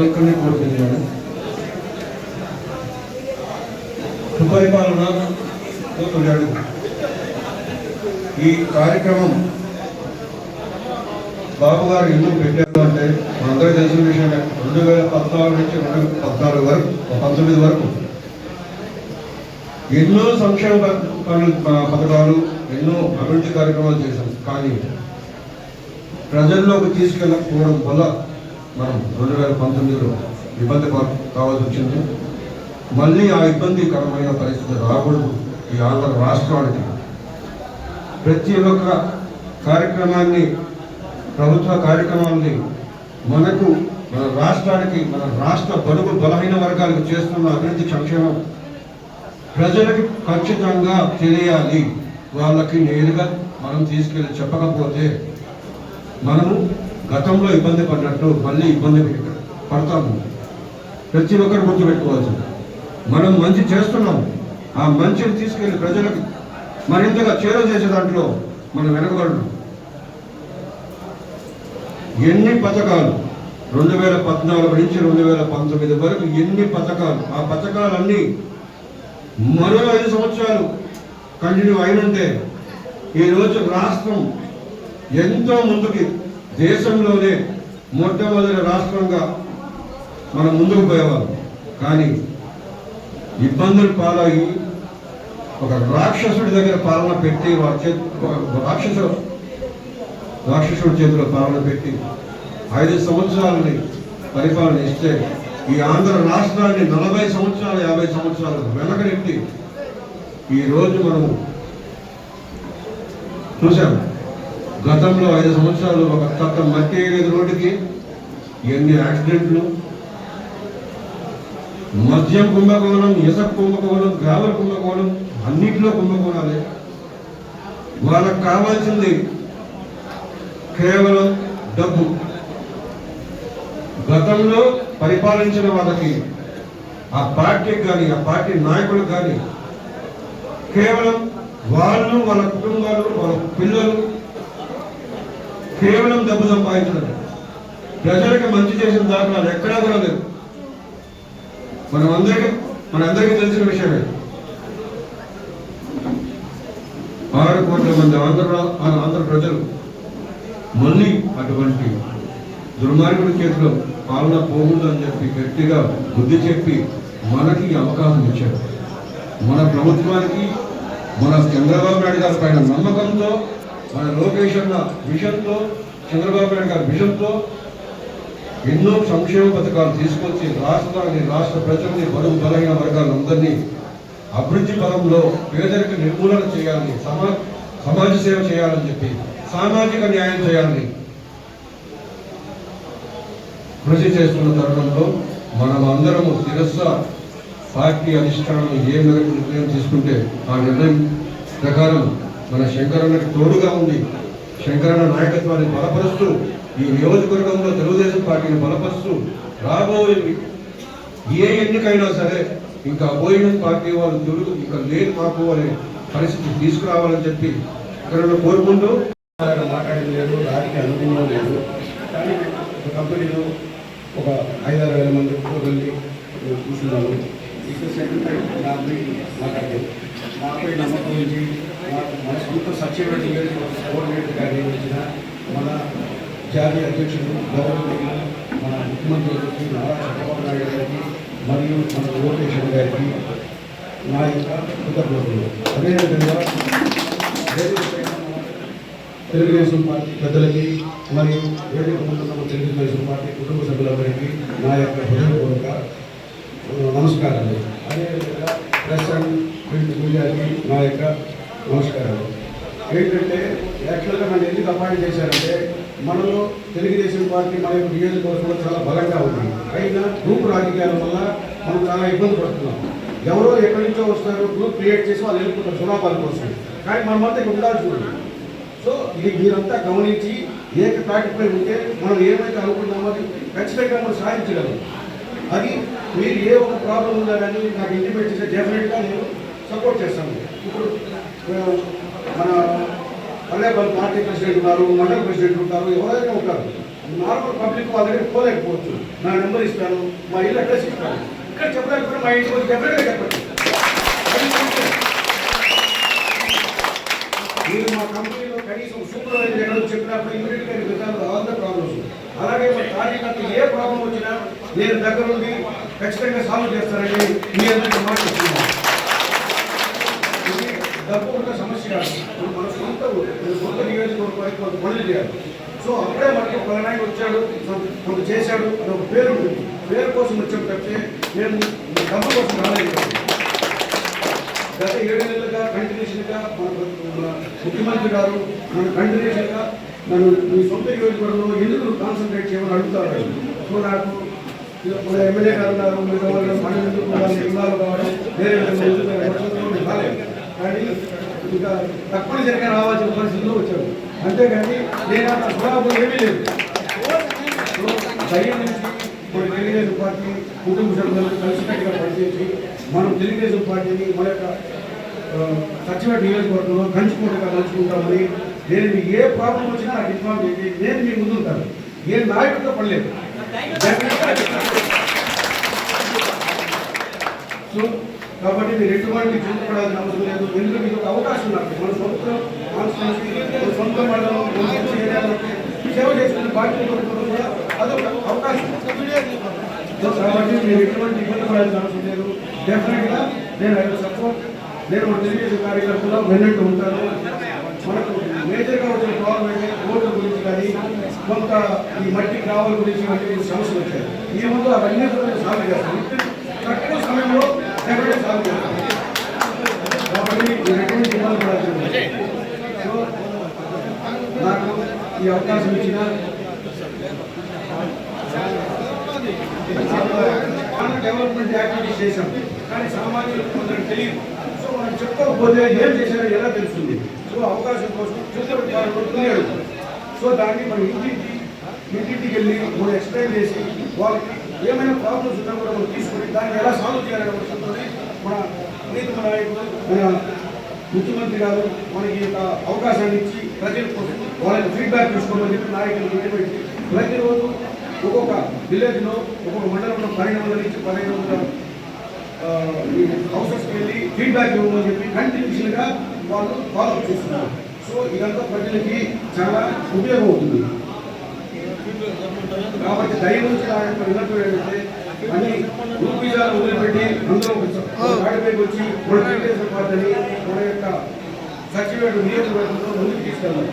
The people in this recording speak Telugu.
ఒక్కరిని కోరుతున్నాడు సుపరిపాలన ఈ కార్యక్రమం బాబు గారు ఎందుకు పెట్టారు అంటే మనందరూ తెలిసిన విషయం. రెండు వేల పద్నాలుగు నుంచి రెండు వేల పద్నాలుగు వరకు పంతొమ్మిది వరకు ఎన్నో సంక్షేమ పనులు పథకాలు ఎన్నో అభివృద్ధి కార్యక్రమాలు చేశాం కానీ ప్రజల్లోకి తీసుకెళ్ళకపోవడం వల్ల మనం రెండు వేల పంతొమ్మిదిలో ఇబ్బంది కావాల్సి వచ్చింది మళ్ళీ ఆ ఇబ్బందికరమైన పరిస్థితి రాకూడదు. ఈ ఆంధ్ర రాష్ట్రానికి ప్రతి ఒక్క కార్యక్రమాన్ని ప్రభుత్వ కార్యక్రమాన్ని మనకు మన రాష్ట్రానికి మన రాష్ట్ర బడుగు బలహీన వర్గాలకు చేస్తున్న అభివృద్ధి సంక్షేమం ప్రజలకు ఖచ్చితంగా తెలియాలి. వాళ్ళకి నేరుగా మనం తీసుకెళ్ళి చెప్పకపోతే మనము గతంలో ఇబ్బంది పడినట్టు మళ్ళీ ఇబ్బంది పడతాము ప్రతి ఒక్కరు గుర్తుపెట్టుకోవాల్సింది మనం మంచి చేస్తున్నాం ఆ మంచిని తీసుకెళ్ళి ప్రజలకు మరింతగా చేరువ చేసే దాంట్లో మనం వెనకబడడం ఎన్ని పథకాలు? రెండు వేల పద్నాలుగు నుంచి రెండు వేల పంతొమ్మిది వరకు ఎన్ని పథకాలు? ఆ పథకాలన్నీ మరో ఐదు సంవత్సరాలు కంటిన్యూ అయినుంటే ఈరోజు రాష్ట్రం ఎంతో ముందుకి దేశంలోనే మొట్టమొదటి రాష్ట్రంగా మనం ముందుకు పోయేవాళ్ళం. కానీ ఇబ్బందులు పాలయ్యి ఒక రాక్షసుడి దగ్గర పాలన పెట్టి వారి చేతి ఒక రాక్షసు రాక్షసుడి చేతిలో పాలన పెట్టి ఐదు సంవత్సరాలని పరిపాలన ఇస్తే ఈ ఆంధ్ర రాష్ట్రాన్ని నలభై సంవత్సరాలు యాభై సంవత్సరాలు వెనకనెట్టి ఈరోజు మనము చూసాము గతంలో ఐదు సంవత్సరాలు ఒక తత్త మట్టి ఐదు రోడ్డుకి ఎన్ని యాక్సిడెంట్లు? మద్యం కుంభకోణం ఇసక కుంభకోణం గ్రావెల్ కుంభకోణం అన్నింటిలో కుంభకోణాలే. వాళ్ళకు కావాల్సింది కేవలం డబ్బు. గతంలో పరిపాలించిన వాళ్ళకి ఆ పార్టీకి కానీ ఆ పార్టీ నాయకులకు కానీ కేవలం వాళ్ళు వాళ్ళ కుటుంబాలు వాళ్ళ పిల్లలు కేవలం డబ్బు సంపాదించడం ప్రజలకు మంచి చేసిన దాఖలాలు ఎక్కడా కూడా లేవు. మనం అందరికీ మనందరికీ తెలిసిన విషయమే. ఆరు కోట్ల మంది ఆంధ్ర ఆంధ్ర ప్రజలు మళ్ళీ అటువంటి దుర్మార్గుడి చేతిలో పాలన పోకూడదని చెప్పి గట్టిగా బుద్ధి చెప్పి మనకి అవకాశం ఇచ్చారు. మన ప్రభుత్వానికి మన చంద్రబాబు నాయుడు గారి పైన నమ్మకంతో మన లోకేష్ అన్న విషన్తో చంద్రబాబు నాయుడు గారి విజన్తో ఎన్నో సంక్షేమ పథకాలు తీసుకొచ్చి రాష్ట్రాన్ని రాష్ట్ర ప్రజల్ని బరువు బలహీన వర్గాలందరినీ అభివృద్ధి పరంలో పేదరిక నిర్మూలన చేయాలని సమా సమాజ సేవ చేయాలని చెప్పి సామాజిక న్యాయం చేయాలని కృషి చేస్తున్న తరుణంలో మనం అందరము శిరస్స పార్టీ అధిష్టానం ఏ మేరకు నిర్ణయం తీసుకుంటే ఆ నిర్ణయం ప్రకారం మన శంకరన్నకు తోడుగా ఉంది శంకరన్న నాయకత్వాన్ని బలపరుస్తూ ఈ నియోజకవర్గంలో తెలుగుదేశం పార్టీని బలపరుస్తూ రాబోయే ఏ ఎన్నికైనా సరే ఇంకా పోయిన పార్టీ వాళ్ళు తెలుగు ఇంకా లేదు మాకు అనే పరిస్థితి తీసుకురావాలని చెప్పి ఇక్కడ కోరుకుంటూ మాట్లాడేది లేదు దానికి అనుభవం లేదు. కానీ కంపెనీలో ఒక ఐదారు వేల మంది ఉద్యోగుల్ని నేను ఇక్కడ సెక్రటరీ నా గురించి నాపై నమ్మకం ఉంచి మన సొంత సచివాలయం కోఆర్డినేటర్గా నియమించిన మన జాతీయ అధ్యక్షుడు గవర్నర్ మన ముఖ్యమంత్రి గారికి నారా చంద్రబాబు నాయుడు గారికి మరియు మన లోకేష్ గారికి నా యొక్క కృతజ్ఞతలు. అదేవిధంగా తెలుగుదేశం పార్టీ పెద్దలకి మరియు వేదిక ముందున్న తెలుగుదేశం పార్టీ కుటుంబ సభ్యులందరికీ నా యొక్క హృదయపూర్వక నమస్కారాలు అదేవిధంగా ప్రెస్ అండ్ ప్రింట్ మీడియాకి నా యొక్క నమస్కారాలు ఏంటంటే యాక్చువల్గా నన్ను ఎందుకు అపాయింట్ చేశారంటే మనలో తెలుగుదేశం పార్టీ మన యొక్క నియోజకవర్గంలో చాలా బలంగా ఉంది. అయినా గ్రూప్ రాజకీయాల వల్ల మనం చాలా ఇబ్బంది పడుతున్నాం. ఎవరో ఎక్కడి నుంచో వస్తారు గ్రూప్ క్రియేట్ చేసి వాళ్ళు వెళ్ళిపోతారు సులాభాల కోసం. కానీ మనమంతా ఇక్కడ ఉండాల్సి ఉంది సో ఇది మీరంతా గమనించి ఏక తాటిపై ఉంటే మనం ఏమైతే అనుకున్నామో అది ఖచ్చితంగా మనం సాధించగలం. అది మీరు ఏ ఒక ప్రాబ్లం ఉందా కానీ నాకు ఇంటిమేట్ చేస్తే డెఫినెట్గా నేను సపోర్ట్ చేస్తాను. ఇప్పుడు మన పల్లెపల్లి పార్టీ ప్రెసిడెంట్ ఉన్నారు మండల ప్రెసిడెంట్ ఉంటారు ఎవరైనా ఉంటారు. నార్మల్ పబ్లిక్ వాళ్ళ దగ్గర పోలేకపోవచ్చు. నా నెంబర్ ఇస్తాను మా ఇల్లు అడ్రస్ ఇస్తాను. ఇక్కడ చెప్పలేకపోతే మా ఇంటికి వచ్చి డెఫినెట్గా చెప్పండి మీరు మా కంపెనీలో కనీసం సూపర్వైజర్ ఎక్కడ చెప్పినప్పుడు ఇమీడియట్గా రిజాల్వ్ ఆల్ ద ప్రాబ్లమ్స్ అలాగే మా కార్యకర్త ఏ ప్రాబ్లం వచ్చినా నేను దగ్గర ఉండి ఖచ్చితంగా సాల్వ్ చేస్తానని మీ అందరికీ మాట ఇస్తున్నాను డబ్బు ఉన్న సమస్య కాదు. మన సొంత ఊరు. మన సొంత నియోజకవర్గానికి కొంత పనులు చేయాలి. సో అప్పుడే మనకి పలానాయన వచ్చాడు కొంత- చేశాడు అని ఒక పేరు ఉంటుంది పేరు కోసం వచ్చాం తప్పితే మేము డబ్బు కోసం రాలేదు. గత ఏడు నెలలుగా కంటిన్యూషన్గా మన ముఖ్యమంత్రి గారు నన్ను కంటిన్యూషన్గా నన్ను మీ సొంత నియోజకవర్గంలో ఎందుకు కాన్సన్ట్రేట్ చేయమని అడుగుతారు? సో నాకు మన ఎమ్మెల్యే గారు ఉన్నారు మిగతా వాళ్ళు మనం ఎందుకు కావడం వేరే రాలేదు కానీ ఇంకా తప్పనిసరిగా రావాల్సిన పరిస్థితుల్లో వచ్చాడు అంతేగాని నేను అంత స్వభావం ఏమీ లేదు. దయ్యం నుంచి మన తెలుగుదేశం పార్టీ కుటుంబ సభ్యులు కలిసికట్టుగా పనిచేసి మనం తెలుగుదేశం పార్టీని మన యొక్క సచివ నియోజకవర్గంలో కంచుకుంటగా కలుసుకుంటామని నేను మీకు ఏ ప్రాబ్లం వచ్చినా నాకు ఇన్ఫార్మ్ చేసి నేను మీ ముందు ఉంటాను ఏ నాయకుడితో పడలేదు. కావచ్చు కాబట్టి మీరు ఎటువంటి చింతపడాల్సిన అవసరం లేదు. ఎందుకంటే మీకు అవకాశం నాకు మన సొంత కాన్స్టిట్యూన్సీ మన సొంత మండలం మన సేవ చేసుకునే బాధ్యత కూడా అదొక అవకాశం. కాబట్టి మీరు ఎటువంటి ఇబ్బంది పడాల్సిన అవసరం లేదు. డెఫినెట్గా నేను ఆయన సపోర్ట్ నేను మన తెలుగుదేశం కార్యకర్తలో వెన్నట్టు ఉంటాను. మనకు మేజర్గా వచ్చిన ప్రాబ్లం అయితే రోడ్ల గురించి కానీ కొంత ఈ మట్టి కావాల గురించి వంటి సమస్యలు వచ్చాయి. ఈ ముందు అవన్నీ కూడా సాల్వ్ చేస్తాను. నాకు ఈ అవకాశం ఇచ్చిన డెవలప్మెంట్ యాక్టివిటీస్ చేశాం కానీ సామాన్యులకు కొందరికి తెలియదు సో మనం చెప్పకపోతే ఏం చేశారో ఎలా తెలుస్తుంది సో అవకాశం కోసం చూసారు సో దాన్ని మనం ఇంటింటి ఇంటింటికి వెళ్ళి మనం ఎక్స్ప్లెయిన్ చేసి వాళ్ళకి ఏమైనా ప్రాబ్లమ్స్ ఉన్నా కూడా మనం తీసుకుని దాన్ని ఎలా సాల్వ్ చేయాలనే ఉద్దేశంతోనే మన ప్రీతమ నాయకుడు మన ముఖ్యమంత్రి గారు మనకి అవకాశాన్ని ఇచ్చి ప్రజల కోసం వాళ్ళని ఫీడ్బ్యాక్ తీసుకోమని చెప్పి నాయకులు పెట్టి ప్రతిరోజు ఒక్కొక్క విలేజ్లో ఒక్కొక్క మండలంలో పన్నెండు వందల నుంచి పదిహేను వందల హౌసెస్కి వెళ్ళి ఫీడ్బ్యాక్ ఇవ్వమని చెప్పి కంటిన్యూషన్గా వాళ్ళు ఫాలో చేస్తున్నారు. సో ఇదంతా ప్రజలకి చాలా ఉపయోగం అవుతుంది. కాబట్టి దయ నుంచి నా యొక్క విన్నపం ఏంటంటే అన్ని గ్రూపిజాలు వదిలిపెట్టి అందరూ గాడిపైకి వచ్చి మన పార్టీని మన యొక్క సచివేటు నియోజకవర్గంలో ముందుకు తీసుకెళ్ళాలి.